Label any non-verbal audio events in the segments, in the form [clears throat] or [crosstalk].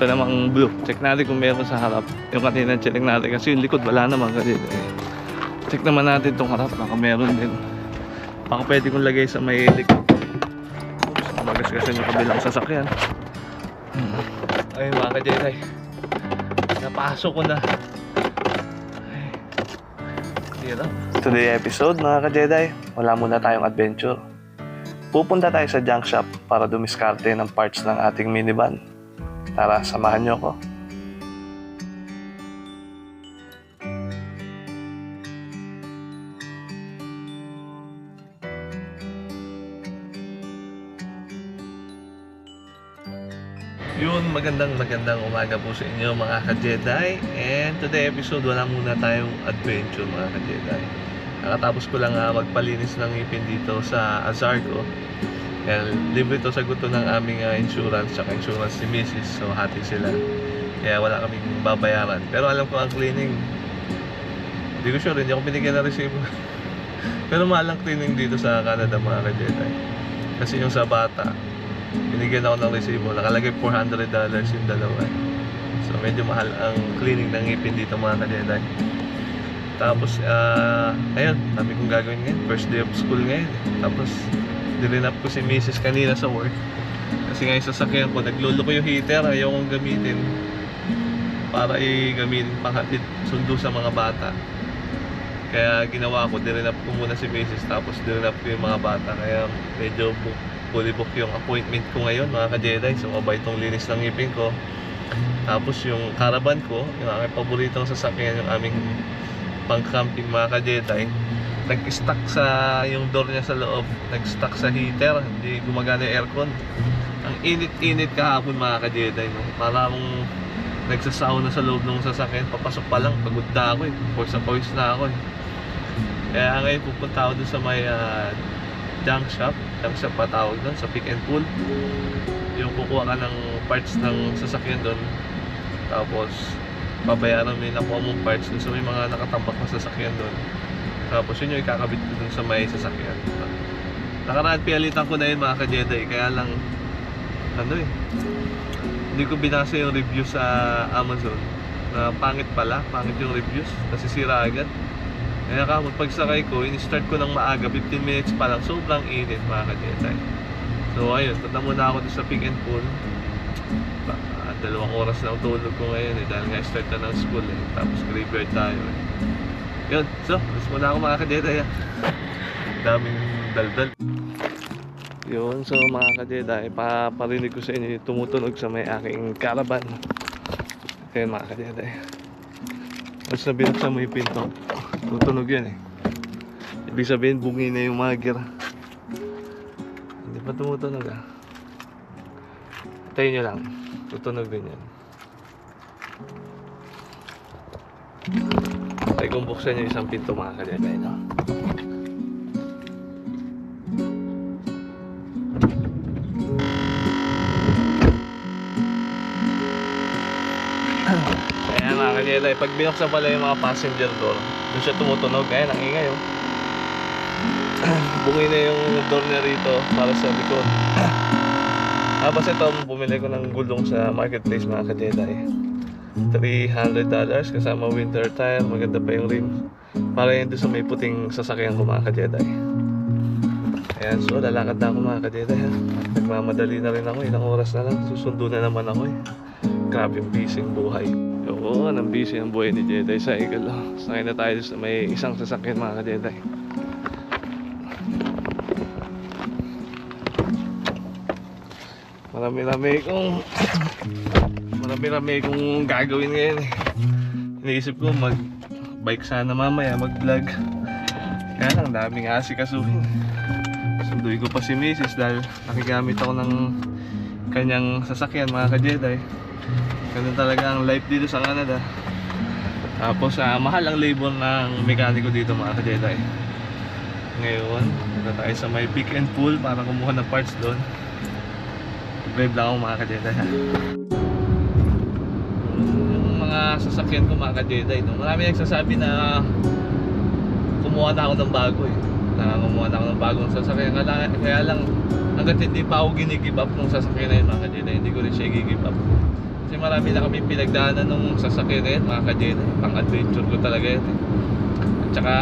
Ito namang blue. Check natin kung meron sa harap. Yung kanina check natin kasi yung likod wala naman kasi. Check naman natin itong harap. Baka meron din. Baka pwede kong lagay sa may likod. Oops, magasgasan yung kabilang sasakyan. Hmm. Ayun mga ka-Jedi. Napasok ko na. Hirap. Today episode mga ka-Jedi, wala muna tayong adventure. Pupunta tayo sa junk shop para dumiskarte ng parts ng ating minivan. Tara, samahan niyo ako. Yun, magandang magandang umaga po sa inyo mga ka-Jedi. And today episode, wala muna tayong adventure mga ka-Jedi. Nakatapos ko lang ah, magpalinis ng ngipin dito sa Azargo. Kaya libre to sa gusto ng aming ah, insurance tsaka insurance ni Mrs. So hati sila. Kaya wala kaming babayaran. Pero alam ko ang cleaning. Hindi ko sure, hindi ako binigyan ng resibo. [laughs] Pero mahal ang cleaning dito sa Canada mga ka-Jedi. Kasi yung sa bata, binigyan ako ng resibo. Nakalagay $400 yung dalawa. So medyo mahal ang cleaning ng ngipin dito mga ka-Jedi. Tapos, ah, ayun, dami kong gagawin ngayon. First day of school ngayon. Tapos, dilinap ko si Mrs. kanina sa work. Kasi nga yung sasakyan ko, nagluluko yung heater, ayaw kong gamitin para i-gamitin panghatid sundo sa mga bata. Kaya ginawa ko, dirinap ko muna si Mrs. tapos dirinap ko yung mga bata. Kaya medyo book, fully book yung appointment ko ngayon mga ka-Jedi. So, abay itong linis ng ngipin ko. Tapos yung caravan ko, yung aking paboritong sasakyan, yung aming pang-camping mga ka-Jedi, nag-stuck sa yung door niya sa loob, nag-stuck sa heater, hindi gumagana yung aircon. Ang init-init kahapon mga ka-Jedi, no? Parang nagsasauna sa loob ng sasakyan, papasok pa lang, pagod na ako eh, force na force na ako eh. Kaya ngayon pupunta ako dun sa may ah, junk shop, junk shop pa doon, sa pick and pull. Yung kukuha ka ng parts ng sasakyan doon, tapos babayaran mo yung nakuha mong parts dun sa may mga nakatambak na sasakyan doon. Tapos yun yung ikakabit ko dun sa may sasakyan. Nakaraan pinalitan ko na yun mga ka-Jedi, kaya lang ano eh, hindi ko binasa yung review sa Amazon na pangit pala, pangit yung reviews, kasi sira agad. Kaya ka, pagsakay ko, in-start ko ng maaga, 15 minutes pa lang, sobrang init mga ka-Jedi. So ayun, punta muna ako sa pick and pull. Ah, dalawang oras na ang tulog ko ngayon eh, dahil nga start na ng school eh. Tapos graveyard tayo eh. Yun, so, alis muna ako mga ka-Jedi ah. Daming daldal. Yun, so mga ka-Jedi, paparinig ko sa inyo yung tumutunog sa may aking caravan. Ayan mga ka-Jedi. Once na binuksan mo yung pinto, tutunog yan eh. Ibig sabihin, bungi na yung mga gear. Hindi pa tumutunog ah. Tayo nyo lang. Tutunog din yan. Tayo kung buksan nyo isang pinto mga ka-Jedi, no? Ayan mga kanilay, pag binuksan pala yung mga passenger door, doon siya tumutunog. Ayan, ang ingay oh. Bungi na yung door niya rito para sa likod. Tapos ito, bumili ko ng gulong sa marketplace mga ka-Jedi. $300 kasama winter tire, maganda pa yung rim. Para doon sa may puting sasakyan ko mga ka-Jedi. Ayan, so lalakad na ako mga ka-Jedi. Nagmamadali na rin ako, ilang oras na lang. Susundo na naman ako eh. Grabe yung busy buhay. Oo, ang busy ang buhay ni Jedi sa Eagle. Oh. Sakay na tayo sa may isang sasakyan mga ka-Jedi. Marami-rami kong marami-rami kong gagawin ngayon eh. Iniisip ko mag bike sana mamaya, mag vlog. Kaya lang, daming asikasuhin. Sunduin ko pa si Mrs. dahil nakigamit ako ng kanyang sasakyan mga ka-Jedi. Ganun talaga ang life dito sa Canada. Tapos ah, mahal ang labor ng mekaniko dito mga ka-Jedi. Ngayon, punta tayo sa may pick and pull para kumuha ng parts doon. Drive lang ako mga ka-Jedi [laughs] sasakyan ko mga ka-Jedi, no? marami nagsasabi na kumuha na ako ng bago eh. Na kumuha na ako ng bagong sasakyan. Kaya, kaya lang, hanggat hindi pa ako ginigive up ng sasakyan na yun mga ka-Jedi, hindi ko rin siya i-give up. Kasi marami na kami pinagdaanan nung sasakyan na yan, mga ka-Jedi. Pang adventure ko talaga yan. eh. At saka,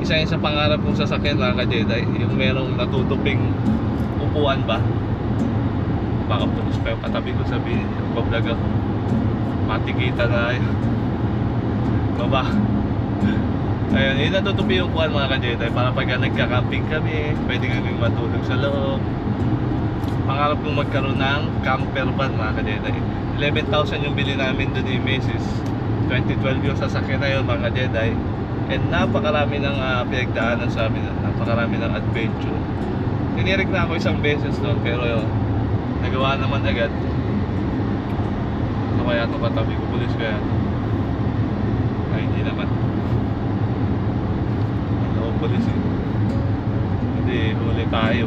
isa yun sa pangarap kong sasakyan, mga ka-Jedi. Yung merong natutuping upuan ba? Baka pulis pa yung katabi ko sabihin, bablog ako. Matikita yun. Baba. Ayun, yun natutupi yung kuhan mga ka-Jedi para pagka nagka-camping kami, pwede kami matulog sa loob. Pangarap kong magkaroon ng camper van mga ka-Jedi. 11,000 yung bili namin doon ni Macy's. 2012 yung sasakyan na yun mga ka-Jedi. And napakarami ng uh, pinagdaanan sa amin, napakarami ng adventure. Tinirik na ako isang beses doon pero yun, nagawa naman agad. Kaya ito katabi ko, pulis kaya ito? Ay, hindi naman. Ano ko pulis eh. Hindi, huli tayo.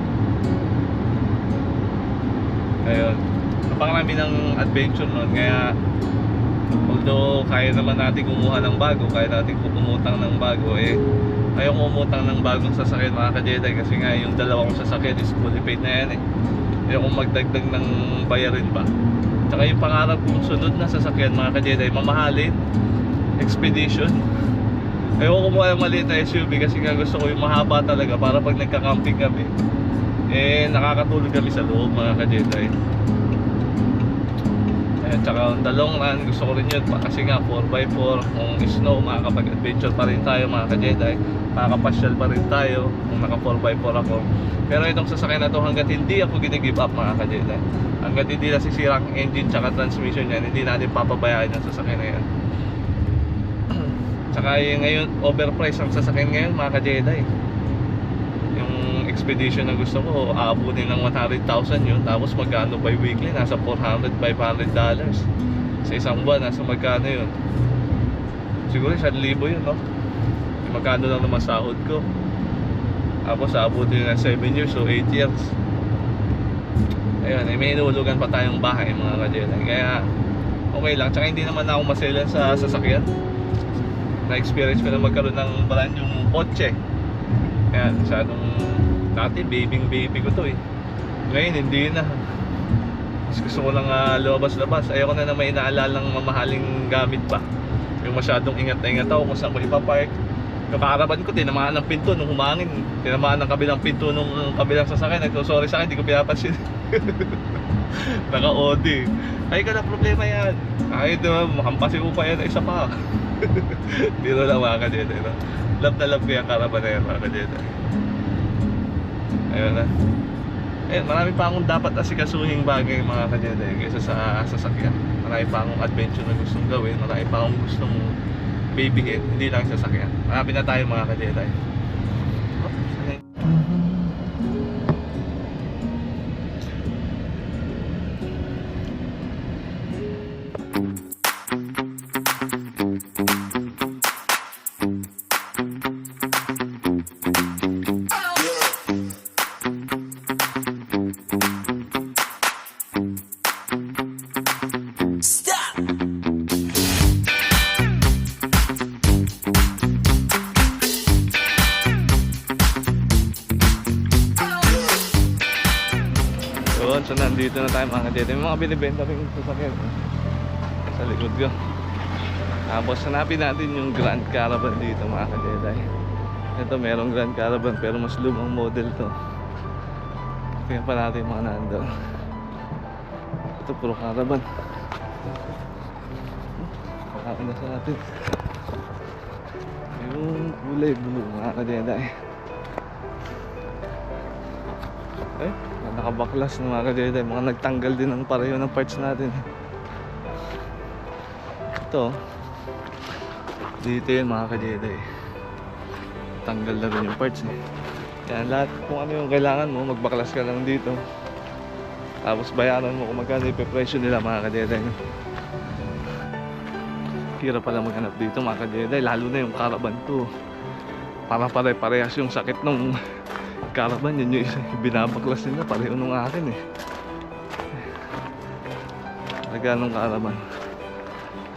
Ayun. Napakarami ng adventure nun. Kaya, although kaya naman natin kumuha ng bago, kaya natin pumutang ng bago, eh, ayaw ko umutang ng bagong sasakyan mga ka-Jedi kasi nga yung dalawang sasakyan is fully paid na yan eh. Ayaw kong magdagdag ng bayarin pa. Tsaka yung pangarap kong sunod na sasakyan mga ka-Jedi, mamahalin, expedition. Ayaw ko kumuha ng maliit na SUV kasi nga gusto ko yung mahaba talaga para pag nagka-camping kami, eh nakakatulog kami sa loob mga ka-Jedi. Eh, tsaka on the run, gusto ko rin yun kasi nga 4x4, kung snow, makakapag-adventure pa rin tayo mga ka-Jedi, makakapasyal pa rin tayo kung naka 4x4 ako. Pero itong sasakyan na to hanggat hindi ako ginigive up mga ka-Jedi, hanggat hindi nasisira ang engine tsaka transmission yan, hindi natin papabayaan yung sasakyan na yan. Tsaka yung ngayon, overpriced ang sasakyan ngayon mga ka-Jedi. Yung expedition na gusto ko, aabutin ng 100,000 yun. Tapos magkano by weekly? Nasa 400, 500 dollars. Sa isang buwan, nasa magkano yun? Siguro 1,000 yun, no? Magkano lang naman sahod ko. Tapos aabutin ng 7 years, so 8 years. Ayun, eh, may inuulugan pa tayong bahay mga ka-Jedi. Kaya, okay lang. Tsaka hindi naman ako maselan sa sasakyan na-experience ko na magkaroon ng brand yung kotse. Kaya masyadong dati babying baby ko to eh. Ngayon hindi na. Mas gusto ko lang uh, lumabas-labas. Ayoko na na may inaalalang mamahaling gamit pa. Yung masyadong ingat na ingat ako kung saan ko ipapark. Yung kaaraban ko, tinamaan ng pinto nung humangin. Tinamaan ng kabilang pinto nung kabilang sasakyan. Nagsosorry sa akin, hindi ko pinapansin. [laughs] Naka-OD. Ay ka na problema yan. Ay, diba, makampasin ko pa yan. Isa pa. [laughs] Biro lang mga kadete. No? Love na love ko yung karaban na yan mga kadete. Ayun na. Ayun, marami pa akong dapat asikasuhing bagay mga kadete kaysa sa sasakyan. Marami pa akong adventure na gustong gawin. Marami pa akong gustong babyhin. Hindi lang sasakyan. Marami na tayo mga kadete. Oh, tayo mga kadete. May mga binibenta rin sasakyan. eh. Sa likod ko. Tapos hanapin natin yung Grand Caravan dito mga kadete. Ito merong Grand Caravan pero mas lumang model to. Tingnan pa natin yung mga nandun. Ito puro caravan. Pakain na sa natin. Yung kulay blue mga kadete. Eh, nakabaklas ng mga kadede. Mga nagtanggal din ng pareho ng parts natin. Ito. Dito yun mga kadede. Tanggal na rin yung parts eh. Yan, lahat kung ano yung kailangan mo, magbaklas ka lang dito. Tapos bayaran mo kung magkano yung presyo nila mga kadede. Hirap pala maghanap dito mga kadede. Lalo na yung caravan to. Para pare-parehas yung sakit nung caravan yun yung [laughs] isa binabaklas nila pareho nung akin eh. Nagganong caravan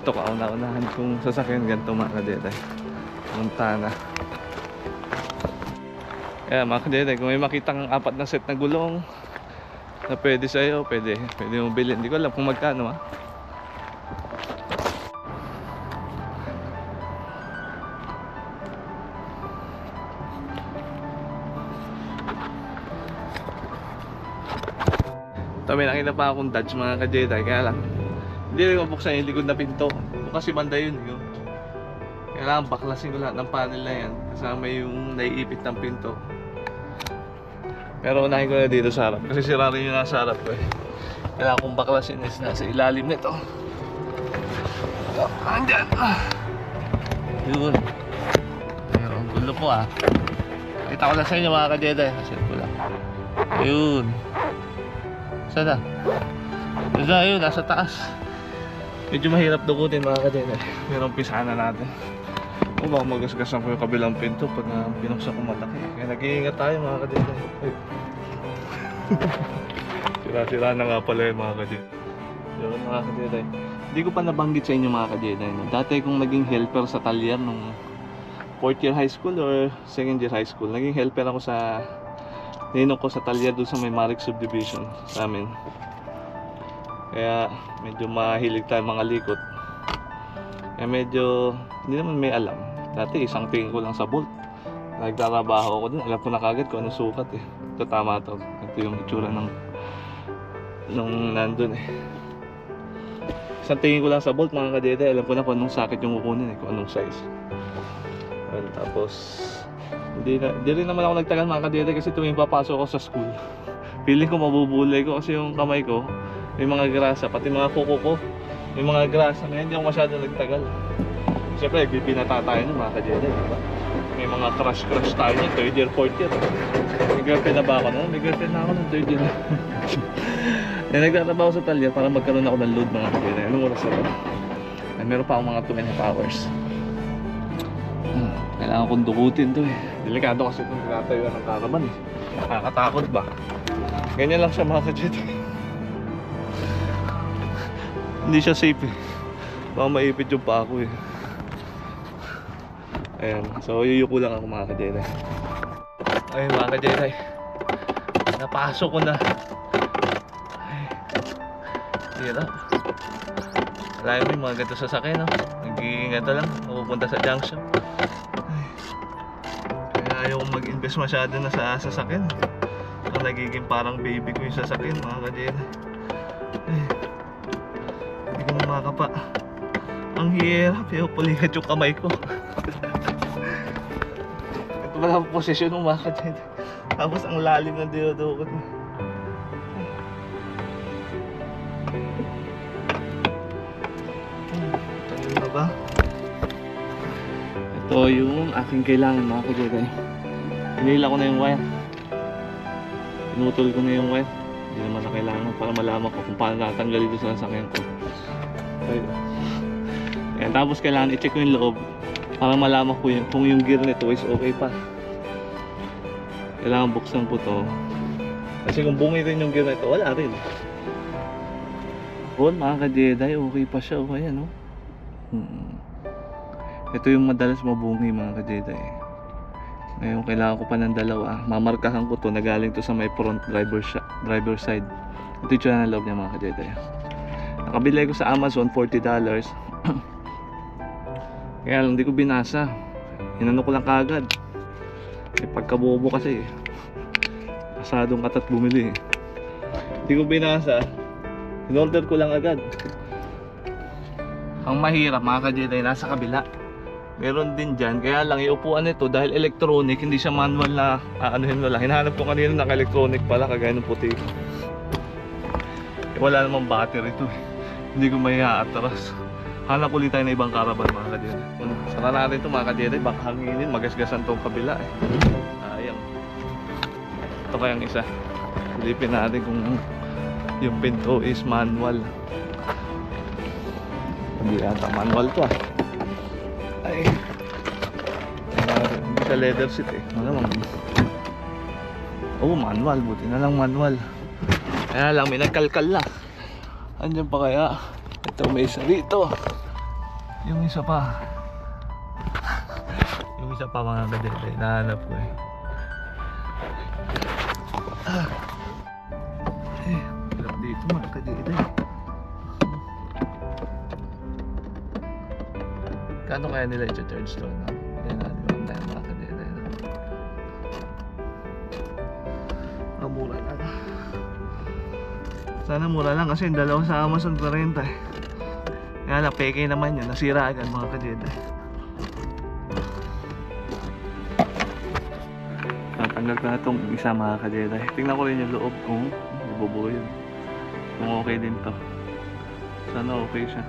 ito kauna-unahan kong sasakyan ganito mga kadetay Montana. Kaya mga kadetay kung may makitang apat na set na gulong na pwede sa'yo pwede pwede mo bilhin. Hindi ko alam kung magkano ah Ito may nakita pa akong Dodge mga ka-Jedi, kaya lang. Hindi rin mabuksan yung likod na pinto. Bukas si banda yun, yun. Kailangan baklasin ko lahat ng panel na yan. Kasama yung naiipit ng pinto. Pero unahin ko na dito sa harap. Kasi sira rin yung nasa harap ko eh. Kailangan kong baklasin is nasa ilalim nito. Ito, andyan. Yun. Pero ang gulo po ah. Kita ko lang sa inyo mga ka-Jedi. Kasi ko lang. Yun. Saan na? Basta yun, nasa taas. Medyo mahirap dukutin mga ka-Jedi. Pero umpisahan na natin. O baka magasgasan ko yung kabilang pinto pag uh, binuksan ko malaki. Kaya nag-iingat tayo mga ka-Jedi. Ay. [laughs] Sira-sira na nga pala yung mga ka-Jedi. Yun mga ka-Jedi. Hindi ko pa nabanggit sa inyo mga ka-Jedi. No? Dati kong naging helper sa Talyer nung 4th year high school or 2nd year high school. Naging helper ako sa ninong ko sa Talyer doon sa may Marik subdivision sa amin. Kaya medyo mahilig tayo mga likot. Kaya medyo hindi naman may alam. Dati isang tingin ko lang sa bolt. Nagtatrabaho ako doon. Alam ko na kagad kung anong sukat eh. Ito tama to. Ito yung itsura ng nung nandun eh. Isang tingin ko lang sa bolt mga kadete. Alam ko na kung anong socket yung kukunin eh. Kung anong size. Well, tapos hindi, na, hindi rin naman ako nagtagal mga kadete kasi tuwing papasok ako sa school. [laughs] Feeling ko mabubulay ko kasi yung kamay ko may mga grasa, pati mga kuko ko may mga grasa na hindi ako masyado nagtagal. Siyempre, bibinata tayo ng mga kadete, di ba? May mga crush-crush tayo ng third year, fourth year. May girlfriend na ba ako noon? May girlfriend na ako ng third year. [laughs] eh, nagtatrabaho sa talya para magkaroon ako ng load mga kadete. Anong oras ako? Meron pa akong mga 2 and hours. Kailangan kong dukutin to eh. Delikado kasi itong tinatayo ng karaban eh. Nakakatakot ba? Ganyan lang siya mga kadete. [laughs] Hindi siya safe eh. Baka maipit yung pa ako eh. Ayan. So, yuyuko lang ako mga ka-Jedi. Ay, mga ka-Jedi. Napasok ko na. Ay. Hirap. Alayo mo yung mga ganito sasakyan, no? Nag-iingat na lang. Mapupunta sa junction. Ayaw mag-invest masyado na sa sasakyan. So, nagiging parang baby ko yung sasakyan, mga ka-Jedi. Ay. Hindi ko na makapa. Ang hirap. Yung pulikat yung kamay ko. Ito pala ang posisyon ng mga kadyan. Tapos ang lalim ng dinudukot mo. Ba? Ito yung aking kailangan mga kadyan. Pinila ko na yung wire. Pinutol ko na yung wire. Hindi naman na kailangan para malaman ko kung paano natanggal ito sa sasakyan ko. Ayan, tapos kailangan i-check ko yung loob para malaman ko yung, kung yung gear nito is okay pa. Kailangan buksan ko to. Kasi kung bungi rin yung gear nito, wala rin. Bon, mga ka-Jedi, okay pa siya. Okay, ano? Hmm. Ito yung madalas mabungi mga ka-Jedi. Ngayon, kailangan ko pa ng dalawa. Mamarkahan ko to na galing to sa may front driver, driver side. Ito yung ng loob niya mga ka-Jedi. Nakabili ko sa Amazon, $40. [clears throat] Kaya lang, hindi ko binasa. Inano ko lang kagad. Eh, pagkabobo kasi eh. Asadong katat bumili eh. Hindi ko binasa. In-order ko lang agad. Ang mahirap mga ka-Jedi, nasa kabila. Meron din dyan. Kaya lang, iupuan nito dahil electronic, hindi siya manual na aanuhin mo lang. Hinahanap ko kanina ng electronic pala, kagaya ng puti. Wala namang battery ito eh. Hindi ko may atras. Hanap ulit tayo ng ibang caravan mga kadede. Sara natin ito mga kadede, baka hanginin, magasgasan tong kabila eh. Sayang. Ito kayang isa. Silipin natin kung yung pinto is manual. Hindi yata manual to ah. Hindi sa leather seat eh. Malamang. Oh, manual. Buti na lang manual. Kaya lang, may nagkalkal na. Andyan pa kaya? Ito, may isa rito. Yung isa pa. yung isa pa mga kadete. Nahanap ko eh. Ah. Eh, hirap dito mga kadete. Kano kaya nila i-charge to? No? Yan natin ang tayo mga kadete. No? Mamura lang. Sana mura lang kasi yung dalawa sa Amazon 40 eh. Kaya lang, peke naman yun. Nasira agad mga ka-Jedi. Tatanggal ko na itong isa mga ka-Jedi. Tingnan ko rin yung loob kung bubuo yun. Kung okay din to. Sana okay siya.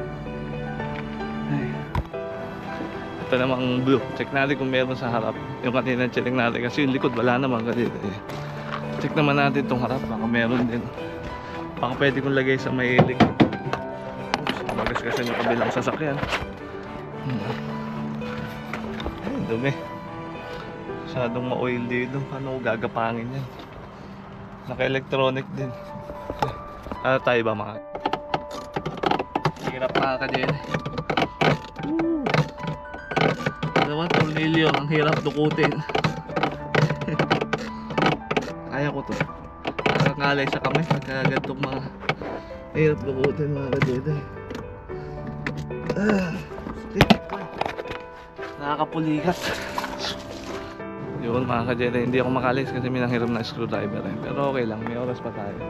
Ay. Ito namang blue. Check natin kung meron sa harap. Yung kanina check natin kasi yung likod wala naman ka-Jedi. Check naman natin itong harap. Baka meron din. Baka pwede kong lagay sa may likod. Oops, magasgasan yung kabilang sasakyan. Hmm. Ay, dumi. Masyadong ma-oil dito. Paano gagapangin yan? Naka-electronic din. Ano tayo ba mga? Hirap mga ka-Jen. Woo! Tornilyo. Ang hirap dukutin. [laughs] Kaya ko to. Nakakalay sa kamay. Pagka ganitong mga hirap dukutin mga ka-Jen. Ah. Nakakapulikat. Yun mga ka-Jedi, hindi ako makalis kasi minanghiram na screwdriver eh. Pero okay lang, may oras pa tayo.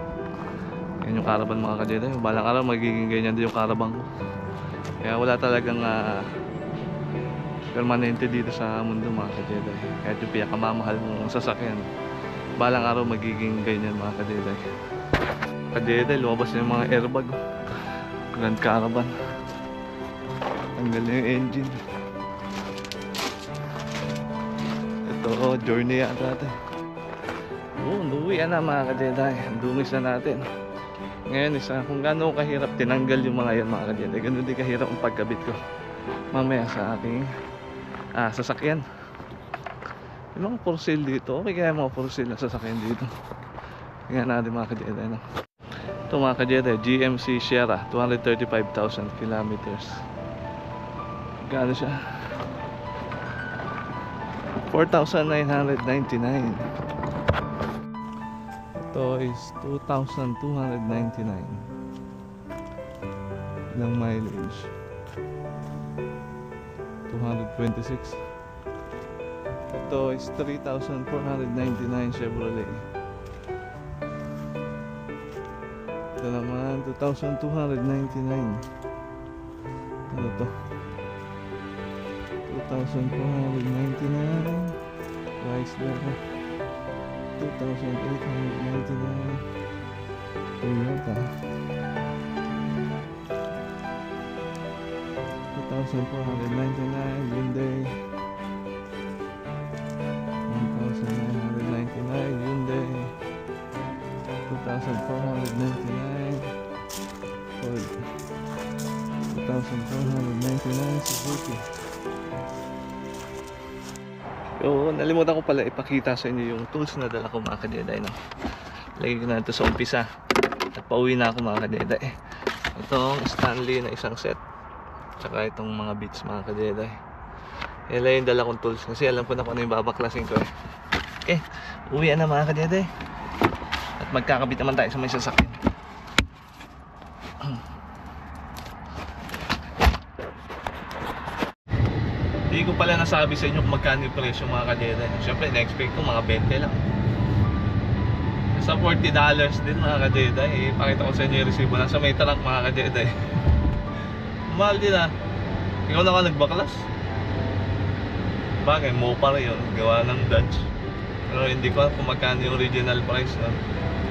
Yan yung caravan mga ka-Jedi. Balang araw magiging ganyan din yung caravan ko. Kaya wala talagang ah, permanente dito sa mundo mga ka-Jedi. Kahit yung pinakamamahal mong sasakyan. Balang araw magiging ganyan mga ka-Jedi. Ka-Jedi, lumabas na yung mga airbag. oh. Grand Caravan. Tanggal na yung engine. Ito, journey yata ito. Oo, nuwi na mga ka-Jedi. Ang dungis na natin. Ngayon, isa, kung gaano kahirap tinanggal yung mga yan mga ka-Jedi, ganun din kahirap ang pagkabit ko. Mamaya sa aking ah, sasakyan. Yung mga for dito, okay kaya mga for na sasakyan dito. Tingnan natin mga ka-Jedi. No? Ito mga ka-Jedi, GMC Sierra, 235,000 kilometers. Gano siya? 4,999 Ito is 2,299 Ilang mileage 226 Ito is 3,499 Chevrolet. Ito naman 2,299 Ano to? 2,499 Chrysler 2,899 Toyota 2,499 Hyundai 1,999 Hyundai 2,499 Ford 2,499 Suzuki Oo, nalimutan ko pala ipakita sa inyo yung tools na dala ko mga kadeday. No? Lagay ko na ito sa umpisa. At pauwi na ako mga kadeday. Itong Stanley na isang set. Tsaka itong mga beats mga kadeday. Yan lang yung dala kong tools kasi alam ko na kung ano yung babaklasin ko eh. Okay, uwi na mga kadeday. At magkakabit naman tayo sa may sasakyan. [clears throat] Hindi ko pala nasabi sa inyo kung magkano yung presyo mga kadena. Siyempre, na-expect ko mga 20 lang. Sa 40 dollars din mga kadeda. Eh, pakita ko sa inyo yung resibo. Nasa may trunk mga kadeda. [laughs] Eh. Mahal din ah. Ikaw na ka nagbaklas. Bagay, mo pa rin yun. Gawa ng Dutch. Pero hindi ko kung magkano yung original price. No?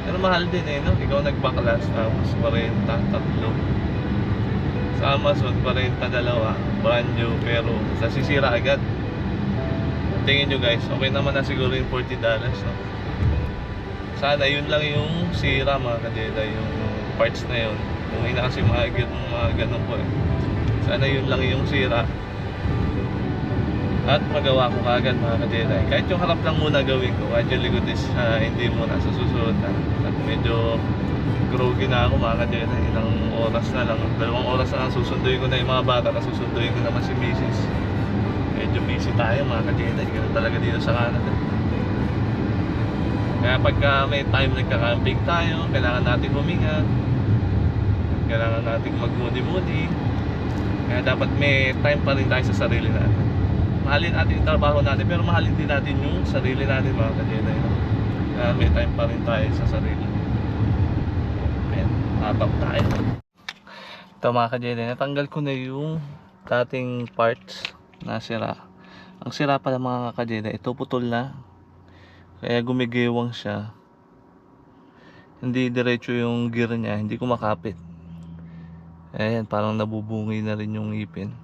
Pero mahal din eh, no? Ikaw nagbaklas. Tapos 40, tatlo sa Amazon pa rin dalawa brand new pero nasisira agad tingin nyo guys okay naman na siguro yung 40 dollars no? sana yun lang yung sira mga kadela yung parts na yun kung ina kasi mga, mga ganun po eh. Sana yun lang yung sira. At magawa ko kagad mga kadela kahit yung harap lang muna gawin ko kahit yung likod is uh, hindi muna sa susunod na. At medyo groggy na ako mga kadena ilang oras na lang dalawang oras na lang susunduin ko na yung mga bata susunduin ko naman si Mrs. medyo busy tayo mga kadena ganun talaga dito sa Canada. Kaya pagka may time nagka-camping tayo kailangan natin huminga kailangan natin mag-moody-moody kaya dapat may time pa rin tayo sa sarili natin mahalin natin yung trabaho natin pero mahalin din natin yung sarili natin mga kadena kaya may time pa rin tayo sa sarili Ayan. Habang tayo. Ito mga ka-Jedi, natanggal ko na yung dating parts na sira. Ang sira pala mga ka-Jedi, ito putol na. Kaya gumigewang siya. Hindi diretso yung gear niya, hindi ko makapit. Ayan, parang nabubungi na rin yung ngipin.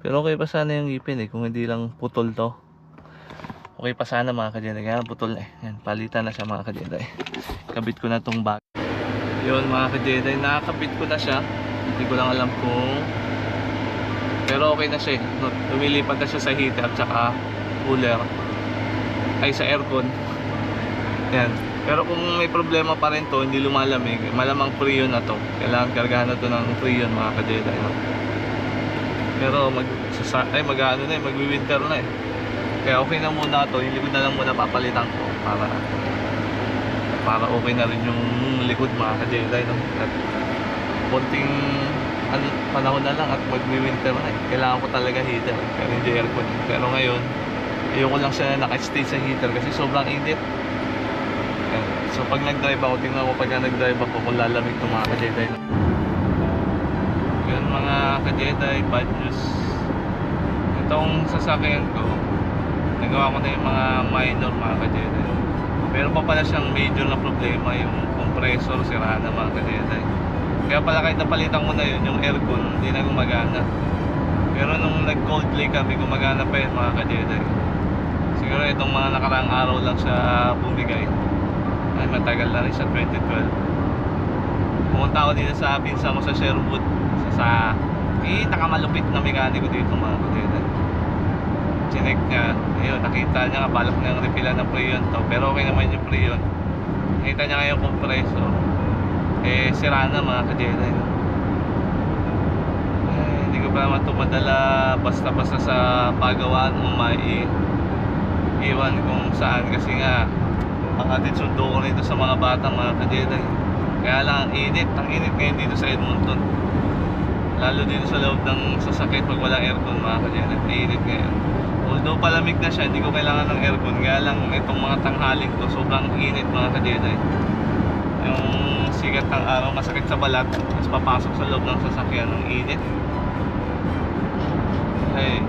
Pero okay pa sana yung ngipin eh, kung hindi lang putol to. Okay pa sana mga ka-Jedi, kaya putol eh. Ayan, palitan na siya mga ka-Jedi. Kabit ko na tong bag. Yun mga ka-Jedi, nakakabit ko na siya. Hindi ko lang alam kung... Pero okay na siya eh. No, Lumilipat na siya sa heater at saka cooler. Ay sa aircon. Yan. Pero kung may problema pa rin to, hindi lumalamig, malamang Freon na to. Kailangan kargahan na to ng Freon mga ka-Jedi. No? Pero mag, ay, mag ano na eh, magwi-winter na eh. Kaya okay na muna to, yung likod na lang muna papalitan ko para para okay na rin yung likod mga ka-Jedi. No? At konting ano, panahon na lang at magwi-winter na eh. Kailangan ko talaga heater, pero hindi aircon. Pero ngayon, ayoko lang siya naka-stay sa heater kasi sobrang init. So pag nag-drive ako, tingnan ko pag nag-drive ako kung lalamig itong mga ka-Jedi. Yun mga ka-Jedi, bad news. Itong sasakyan ko, nagawa ko na yung mga minor mga ka-Jedi. Pero pa pala siyang major na problema yung compressor, sira na mga ka-Jedi. Kaya pala kahit napalitan ko na yun, yung aircon, hindi na gumagana. Pero nung nag-cold kami, gumagana pa yun mga ka-Jedi. Siguro itong mga nakaraang araw lang siya bumigay. Ay matagal na rin siya, 2012. Pumunta ako dito sa pinsa ko sa Sherwood. Sa, sa pinakamalupit na mekaniko dito mga ka-Jedi. Chinek niya, ayun, nakita niya balak niyang refilan ng Freon to. Pero okay naman yung Freon. Nakita niya nga yung compressor. Eh, sira na mga no? Eh, hindi ko pa naman ito madala basta-basta sa pagawaan mo mai iwan kung saan kasi nga pangatid sundo ko nito sa mga bata mga ka-Jedi. Kaya lang ang init, ang init ngayon dito sa Edmonton. Lalo dito sa loob ng sasakit pag walang aircon mga ka-Jedi. Ang init ngayon. Although palamig na siya, hindi ko kailangan ng aircon. Kaya lang itong mga tanghaling to, sobrang init mga ka-Jedi. Yung sigat ng araw, masakit sa balat. Tapos papasok sa loob ng sasakyan, ang init. Hey,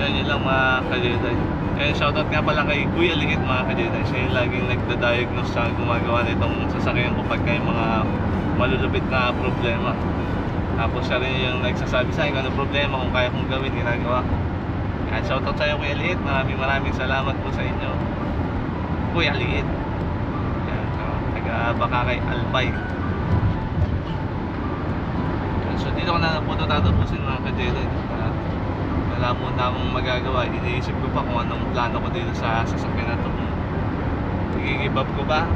yan yun lang mga ka-Jedi. Kaya shoutout nga pala kay Kuya Liit mga ka-Jedi. Siya yung laging nagda-diagnose sa gumagawa nitong sasakyan ko pagka yung mga malulupit na problema. Tapos siya rin yung nagsasabi sa akin ano problema, kung kaya kong gawin, ginagawa ko. Kaya shoutout sa iyo Kuya Liit. Maraming maraming salamat po sa inyo. Kuya Liit. Yan, kay Albay. So dito ko na po ito tatapusin mga ka-Jedi. Wala muna akong magagawa. Iniisip ko pa kung anong plano ko dito sa sasakyan na ito. I-give ko ba?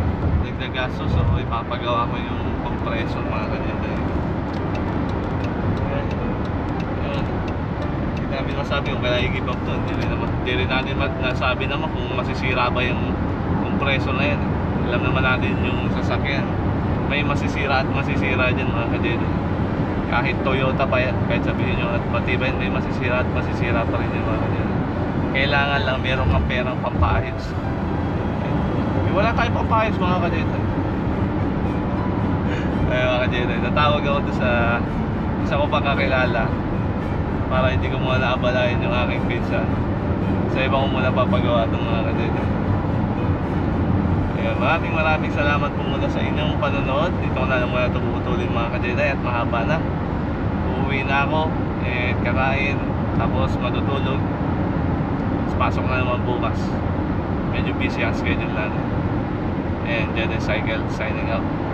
Dagdag gastos o ipapagawa ko yung compressor mga. Ayan. Hindi namin masabi kung kailangan i-give up to. Hindi rin, naman, hindi rin natin nasabi naman kung masisira ba yung compressor na yan. Alam naman natin yung sasakyan. May masisira at masisira dyan mga ka-Jedi kahit Toyota pa yan, kahit sabihin nyo at matibay, may masisira at masisira pa rin yung mga kanyan. Kailangan lang meron kang perang pampahit. Eh, wala tayong pampahit mga kadeta. [laughs] Ay mga kadeta, natawag ako doon sa isa ko pang kakilala para hindi ko muna naabalayan yung aking pizza. Sa iba ko muna papagawa itong mga kadeta. Ayun, maraming maraming salamat po muna sa inyong panonood. Dito na lang muna ito puputulin mga kajeday at mahaba na. Uuwi na ako and kakain tapos matutulog. Tapos pasok na naman bukas. Medyo busy ang schedule natin. And Jedi Cycle signing out.